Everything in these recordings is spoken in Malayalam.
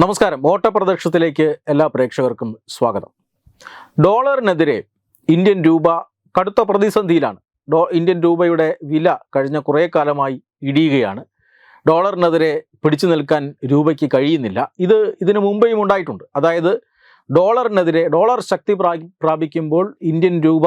നമസ്കാരം. ഓട്ടപ്രദക്ഷത്തിലേക്ക് എല്ലാ പ്രേക്ഷകർക്കും സ്വാഗതം. ഡോളറിനെതിരെ ഇന്ത്യൻ രൂപ കടുത്ത പ്രതിസന്ധിയിലാണ്. ഡോ ഇന്ത്യൻ രൂപയുടെ വില കഴിഞ്ഞ കുറേ കാലമായി ഇടിയുകയാണ്. ഡോളറിനെതിരെ പിടിച്ചു നിൽക്കാൻ രൂപയ്ക്ക് കഴിയുന്നില്ല. ഇത് ഇതിനു മുമ്പേയും ഉണ്ടായിട്ടുണ്ട്. അതായത് ഡോളറിനെതിരെ ഡോളർ ശക്തി പ്രാപിക്കുമ്പോൾ ഇന്ത്യൻ രൂപ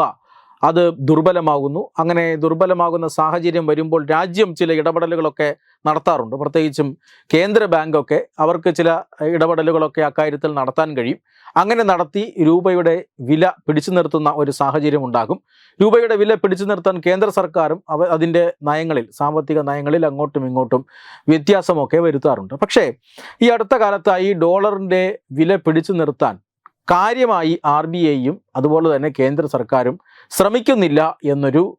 അത് ദുർബലമാകുന്നു. അങ്ങനെ ദുർബലമാകുന്ന സാഹചര്യം വരുമ്പോൾ രാജ്യം ചില ഇടപെടലുകളൊക്കെ നടത്താറുണ്ട്. പ്രത്യേകിച്ചും കേന്ദ്ര ബാങ്കൊക്കെ അവർക്ക് ചില ഇടപെടലുകളൊക്കെ അക്കാര്യത്തിൽ നടത്താൻ കഴിയും. അങ്ങനെ നടത്തി രൂപയുടെ വില പിടിച്ചു നിർത്തുന്ന ഒരു സാഹചര്യം ഉണ്ടാകും. രൂപയുടെ വില പിടിച്ചു നിർത്താൻ കേന്ദ്ര സർക്കാരും അവ അതിന്റെ നയങ്ങളിൽ സാമ്പത്തിക നയങ്ങളിൽ അങ്ങോട്ടും ഇങ്ങോട്ടും വ്യത്യാസമൊക്കെ വരുത്താറുണ്ട്. പക്ഷേ ഈ അടുത്ത കാലത്തായി ഡോളറിന്റെ വില പിടിച്ചു നിർത്താൻ കാര്യമായി ആർ ബി ഐയും അതുപോലെ തന്നെ കേന്ദ്ര സർക്കാരും ശ്രമിക്കുന്നില്ല എന്നൊരു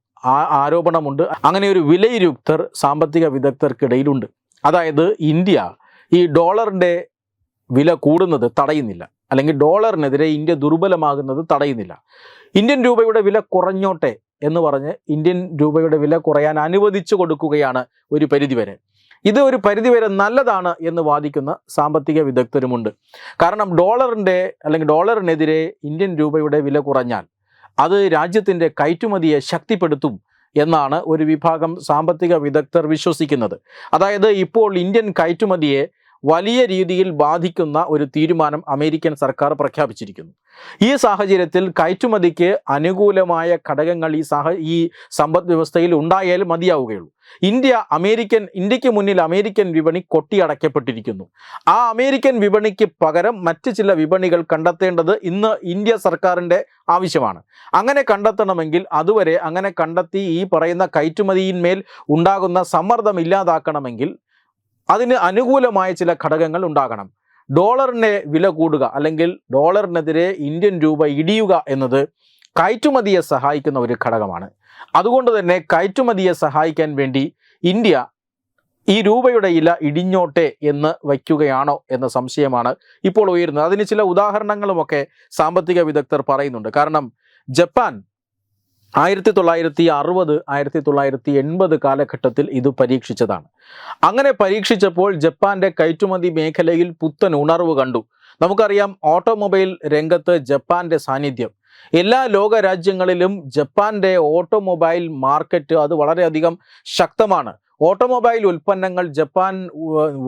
ആരോപണമുണ്ട്. അങ്ങനെ ഒരു വിലയിരുക്തർ സാമ്പത്തിക വിദഗ്ധർക്കിടയിലുണ്ട്. അതായത് ഇന്ത്യ ഈ ഡോളറിന്റെ വില കൂടുന്നത് തടയുന്നില്ല. അല്ലെങ്കിൽ ഡോളറിനെതിരെ ഇന്ത്യ ദുർബലമാകുന്നത് തടയുന്നില്ല. ഇന്ത്യൻ രൂപയുടെ വില കുറഞ്ഞോട്ടെ എന്ന് പറഞ്ഞ് ഇന്ത്യൻ രൂപയുടെ വില കുറയാൻ അനുവദിച്ചു കൊടുക്കുകയാണ് ഒരു പരിധിവരെ. ഇത് ഒരു പരിധിവരെ നല്ലതാണ് എന്ന് വാദിക്കുന്ന സാമ്പത്തിക വിദഗ്ധരുമുണ്ട്. കാരണം ഡോളറിന്റെ അല്ലെങ്കിൽ ഡോളറിനെതിരെ ഇന്ത്യൻ രൂപയുടെ വില കുറഞ്ഞാൽ അത് രാജ്യത്തിന്റെ കയറ്റുമതിയെ ശക്തിപ്പെടുത്തും എന്നാണ് ഒരു വിഭാഗം സാമ്പത്തിക വിദഗ്ധർ വിശ്വസിക്കുന്നത്. അതായത് ഇപ്പോൾ ഇന്ത്യൻ കയറ്റുമതിയെ വലിയ രീതിയിൽ ബാധിക്കുന്ന ഒരു തീരുമാനം അമേരിക്കൻ സർക്കാർ പ്രഖ്യാപിച്ചിരിക്കുന്നു. ഈ സാഹചര്യത്തിൽ കയറ്റുമതിക്ക് അനുകൂലമായ ഘടകങ്ങൾ ഈ സാഹ ഈ സമ്പദ് വ്യവസ്ഥയിൽ ഉണ്ടായാൽ മതിയാവുകയുള്ളൂ. ഇന്ത്യ അമേരിക്കൻ ഇന്ത്യയ്ക്ക് മുന്നിൽ അമേരിക്കൻ വിപണി കൊട്ടിയടക്കപ്പെട്ടിരിക്കുന്നു. ആ അമേരിക്കൻ വിപണിക്ക് പകരം മറ്റ് ചില വിപണികൾ കണ്ടെത്തേണ്ടത് ഇന്ന് ഇന്ത്യ സർക്കാരിന്റെ ആവശ്യമാണ്. അങ്ങനെ കണ്ടെത്തണമെങ്കിൽ അതുവരെ അങ്ങനെ കണ്ടെത്തി ഈ പറയുന്ന കയറ്റുമതിയിന്മേൽ ഉണ്ടാകുന്ന സമ്മർദ്ദം ഇല്ലാതാക്കണമെങ്കിൽ അതിന് അനുകൂലമായ ചില ഘടകങ്ങൾ ഉണ്ടാകണം. ഡോളറിന്റെ വില കൂടുക അല്ലെങ്കിൽ ഡോളറിനെതിരെ ഇന്ത്യൻ രൂപ ഇടിയുക എന്നത് കയറ്റുമതിയെ സഹായിക്കുന്ന ഒരു ഘടകമാണ്. അതുകൊണ്ട് തന്നെ കയറ്റുമതിയെ സഹായിക്കാൻ വേണ്ടി ഇന്ത്യ ഈ രൂപയുടെ ഇല ഇടിഞ്ഞോട്ടെ എന്ന് വയ്ക്കുകയാണോ എന്ന സംശയമാണ് ഇപ്പോൾ ഉയരുന്നത്. അതിന് ചില ഉദാഹരണങ്ങളുമൊക്കെ സാമ്പത്തിക വിദഗ്ധർ പറയുന്നുണ്ട്. കാരണം ജപ്പാൻ ആയിരത്തി തൊള്ളായിരത്തി അറുപത് ആയിരത്തി തൊള്ളായിരത്തി എൺപത് കാലഘട്ടത്തിൽ ഇത് പരീക്ഷിച്ചതാണ്. അങ്ങനെ പരീക്ഷിച്ചപ്പോൾ ജപ്പാന്റെ കയറ്റുമതി മേഖലയിൽ പുത്തൻ ഉണർവ് കണ്ടു. നമുക്കറിയാം ഓട്ടോമൊബൈൽ രംഗത്ത് ജപ്പാന്റെ സാന്നിധ്യം. എല്ലാ ലോക രാജ്യങ്ങളിലും ജപ്പാന്റെ ഓട്ടോമൊബൈൽ മാർക്കറ്റ് അത് വളരെയധികം ശക്തമാണ്. ഓട്ടോമൊബൈൽ ഉൽപ്പന്നങ്ങൾ ജപ്പാൻ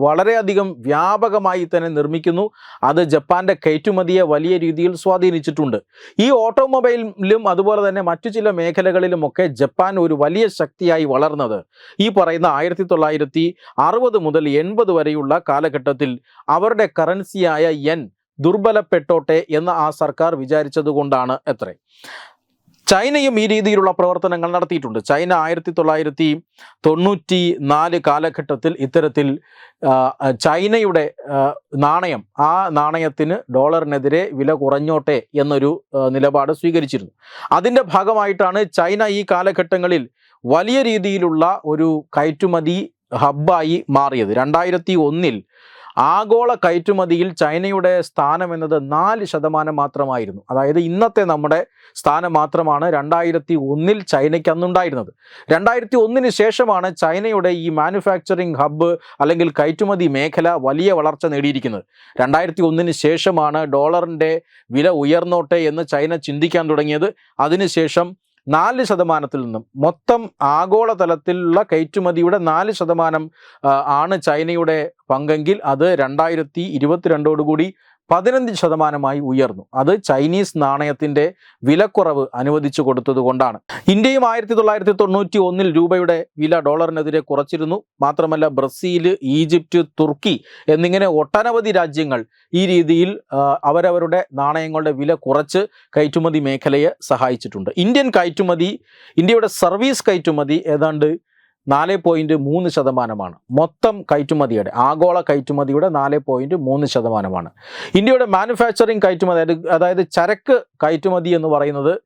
വളരെയധികം വ്യാപകമായി തന്നെ നിർമ്മിക്കുന്നു. അത് ജപ്പാന്റെ കയറ്റുമതിയെ വലിയ രീതിയിൽ സ്വാധീനിച്ചിട്ടുണ്ട്. ഈ ഓട്ടോമൊബൈലിലും അതുപോലെ തന്നെ മറ്റു ചില മേഖലകളിലുമൊക്കെ ജപ്പാൻ ഒരു വലിയ ശക്തിയായി വളർന്നത്. ഈ പറയുന്ന ആയിരത്തി തൊള്ളായിരത്തി അറുപത് മുതൽ എൺപത് വരെയുള്ള കാലഘട്ടത്തിൽ അവരുടെ കറൻസിയായ യൻ ദുർബലപ്പെട്ടോട്ടെ എന്ന് ആ സർക്കാർ വിചാരിച്ചതുകൊണ്ടാണ് എത്രേ ചൈനയും ഈ രീതിയിലുള്ള പ്രവർത്തനങ്ങൾ നടത്തിയിട്ടുണ്ട്. ചൈന ആയിരത്തി തൊള്ളായിരത്തി തൊണ്ണൂറ്റി നാല് കാലഘട്ടത്തിൽ ഇത്തരത്തിൽ ചൈനയുടെ നാണയം ആ നാണയത്തിന് ഡോളറിനെതിരെ വില കുറഞ്ഞോട്ടെ എന്നൊരു നിലപാട് സ്വീകരിച്ചിരുന്നു. അതിന്റെ ഭാഗമായിട്ടാണ് ചൈന ഈ കാലഘട്ടങ്ങളിൽ വലിയ രീതിയിലുള്ള ഒരു കയറ്റുമതി ഹബ്ബായി മാറിയത്. രണ്ടായിരത്തി ഒന്നിൽ ആഗോള കയറ്റുമതിയിൽ ചൈനയുടെ സ്ഥാനം എന്നത് നാല് ശതമാനം മാത്രമായിരുന്നു. അതായത് ഇന്നത്തെ നമ്മുടെ സ്ഥാനം മാത്രമാണ് രണ്ടായിരത്തി ഒന്നിൽ ചൈനയ്ക്ക് അന്നുണ്ടായിരുന്നത്. രണ്ടായിരത്തി ഒന്നിന് ശേഷമാണ് ചൈനയുടെ ഈ മാനുഫാക്ചറിംഗ് ഹബ്ബ് അല്ലെങ്കിൽ കയറ്റുമതി മേഖല വലിയ വളർച്ച നേടിയിരിക്കുന്നത്. രണ്ടായിരത്തി ഒന്നിന് ശേഷമാണ് ഡോളറിന്റെ വില ഉയർന്നോട്ടെ എന്ന് ചൈന ചിന്തിക്കാൻ തുടങ്ങിയത്. അതിനുശേഷം നാല് ശതമാനത്തിൽ നിന്നും മൊത്തം ആഗോളതലത്തിലുള്ള കയറ്റുമതിയുടെ നാല് ശതമാനം ആണ് ചൈനയുടെ പങ്കെങ്കിൽ അത് രണ്ടായിരത്തി ഇരുപത്തിരണ്ടോടുകൂടി പതിനഞ്ച് ശതമാനമായി ഉയർന്നു. അത് ചൈനീസ് നാണയത്തിന്റെ വിലക്കുറവ് അനുവദിച്ചു കൊടുത്തതുകൊണ്ടാണ് ഇന്ത്യയും ആയിരത്തി തൊള്ളായിരത്തി തൊണ്ണൂറ്റി ഒന്നിൽ രൂപയുടെ വില ഡോളറിനെതിരെ കുറച്ചിരുന്നു. മാത്രമല്ല ബ്രസീൽ ഈജിപ്റ്റ് തുർക്കി എന്നിങ്ങനെ ഒട്ടനവധി രാജ്യങ്ങൾ ഈ രീതിയിൽ അവരവരുടെ നാണയങ്ങളുടെ വില കുറച്ച് കയറ്റുമതി മേഖലയെ സഹായിച്ചിട്ടുണ്ട്. ഇന്ത്യൻ കയറ്റുമതി ഇന്ത്യയുടെ സർവീസ് കയറ്റുമതി ഏതാണ്ട് നാല് പോയിന്റ് മൂന്ന് ശതമാനമാണ്. മൊത്തം കയറ്റുമതിയുടെ ആഗോള കയറ്റുമതിയുടെ നാല് പോയിന്റ് മൂന്ന് ശതമാനമാണ്. ഇന്ത്യയുടെ മാനുഫാക്ചറിങ് കയറ്റുമതി അതായത് ചരക്ക് കയറ്റുമതി എന്ന് പറയുന്നത്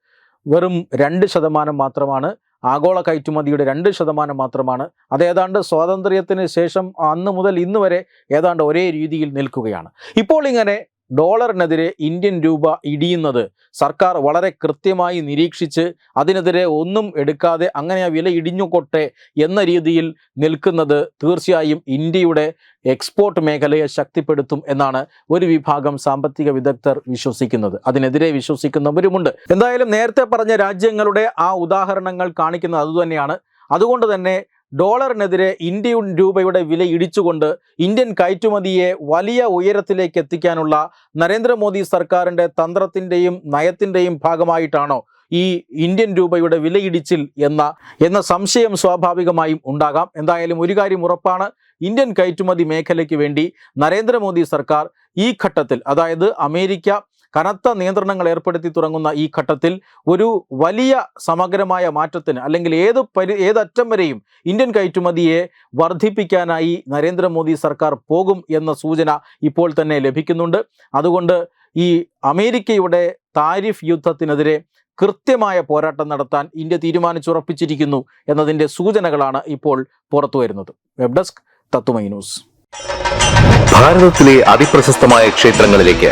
വെറും രണ്ട് ശതമാനം മാത്രമാണ്. ആഗോള കയറ്റുമതിയുടെ രണ്ട് ശതമാനം മാത്രമാണ്. അത് ഏതാണ്ട് സ്വാതന്ത്ര്യത്തിന് ശേഷം അന്ന് മുതൽ ഇന്ന് വരെ ഏതാണ്ട് ഒരേ രീതിയിൽ നിൽക്കുകയാണ്. ഇപ്പോൾ ഇങ്ങനെ ഡോളറിനെതിരെ ഇന്ത്യൻ രൂപ ഇടിയുന്നത് സർക്കാർ വളരെ കൃത്യമായി നിരീക്ഷിച്ച് അതിനെതിരെ ഒന്നും എടുക്കാതെ അങ്ങനെ ആ വില ഇടിഞ്ഞുകൊട്ടെ എന്ന രീതിയിൽ നിൽക്കുന്നത് തീർച്ചയായും ഇന്ത്യയുടെ എക്സ്പോർട്ട് മേഖലയെ ശക്തിപ്പെടുത്തും എന്നാണ് ഒരു വിഭാഗം സാമ്പത്തിക വിദഗ്ധർ വിശ്വസിക്കുന്നത്. അതിനെതിരെ വിശ്വസിക്കുന്നവരുമുണ്ട്. എന്തായാലും നേരത്തെ പറഞ്ഞ രാജ്യങ്ങളുടെ ആ ഉദാഹരണങ്ങൾ കാണിക്കുന്നത് അതുതന്നെയാണ്. അതുകൊണ്ട് തന്നെ ഡോളറിനെതിരെ ഇന്ത്യൻ രൂപയുടെ വില ഇടിച്ചുകൊണ്ട് ഇന്ത്യൻ കയറ്റുമതിയെ വലിയ ഉയരത്തിലേക്ക് എത്തിക്കാനുള്ള നരേന്ദ്രമോദി സർക്കാരിന്റെ തന്ത്രത്തിന്റെയും നയത്തിന്റെയും ഭാഗമായിട്ടാണോ ഈ ഇന്ത്യൻ രൂപയുടെ വിലയിടിച്ചിൽ എന്ന എന്ന സംശയം സ്വാഭാവികമായും ഉണ്ടാകാം. എന്തായാലും ഒരു കാര്യം ഉറപ്പാണ് ഇന്ത്യൻ കയറ്റുമതി മേഖലയ്ക്ക് വേണ്ടി നരേന്ദ്രമോദി സർക്കാർ ഈ ഘട്ടത്തിൽ അതായത് അമേരിക്ക കനത്ത നിയന്ത്രണങ്ങൾ ഏർപ്പെടുത്തി തുടങ്ങുന്ന ഈ ഘട്ടത്തിൽ ഒരു വലിയ സമഗ്രമായ മാറ്റത്തിന് അല്ലെങ്കിൽ ഏത് പരി ഏതറ്റം വരെയും ഇന്ത്യൻ കയറ്റുമതിയെ വർദ്ധിപ്പിക്കാനായി നരേന്ദ്രമോദി സർക്കാർ പോകും എന്ന സൂചന ഇപ്പോൾ തന്നെ ലഭിക്കുന്നുണ്ട്. അതുകൊണ്ട് ഈ അമേരിക്കയുടെ താരിഫ് യുദ്ധത്തിനെതിരെ കൃത്യമായ പോരാട്ടം നടത്താൻ ഇന്ത്യ തീരുമാനിച്ചുറപ്പിച്ചിരിക്കുന്നു എന്നതിന്റെ സൂചനകളാണ് ഇപ്പോൾ പുറത്തു വരുന്നത്. വെബ് ഡെസ്ക് തത്തുമൈ ന്യൂസ്. ഭാരതത്തിലെ അതിപ്രശസ്തമായ ക്ഷേത്രങ്ങളിലേക്ക്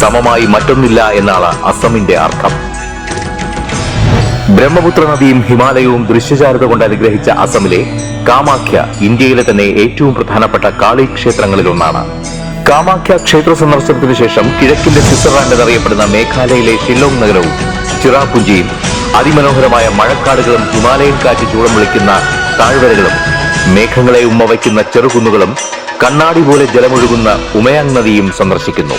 സമമായി മറ്റൊന്നില്ല എന്നാണ് അസമിന്റെ അർത്ഥം. ബ്രഹ്മപുത്ര നദിയും ഹിമാലയവും ദൃശ്യചാരത കൊണ്ട് അനുഗ്രഹിച്ച അസമിലെ കാമാഖ്യ ഇന്ത്യയിലെ തന്നെ ഏറ്റവും പ്രധാനപ്പെട്ട കാളി ക്ഷേത്രങ്ങളിലൊന്നാണ്. കാമാഖ്യ ക്ഷേത്ര സന്ദർശനത്തിന് ശേഷം കിഴക്കിന്റെ സ്വിറ്റ്സർലാൻഡ് എന്നറിയപ്പെടുന്ന മേഘാലയയിലെ ഷില്ലോങ് നഗരവും ചിറാപുഞ്ചിയും അതിമനോഹരമായ മഴക്കാടുകളും ഹിമാലയൻ കാറ്റ് ചൂളം വിളിക്കുന്ന താഴ്വരകളും മേഘങ്ങളെ ഉമ്മ വയ്ക്കുന്ന ചെറുകുന്നുകളും കണ്ണാടി പോലെ ജലമൊഴുകുന്ന ഉമയാങ് നദിയും സന്ദർശിക്കുന്നു.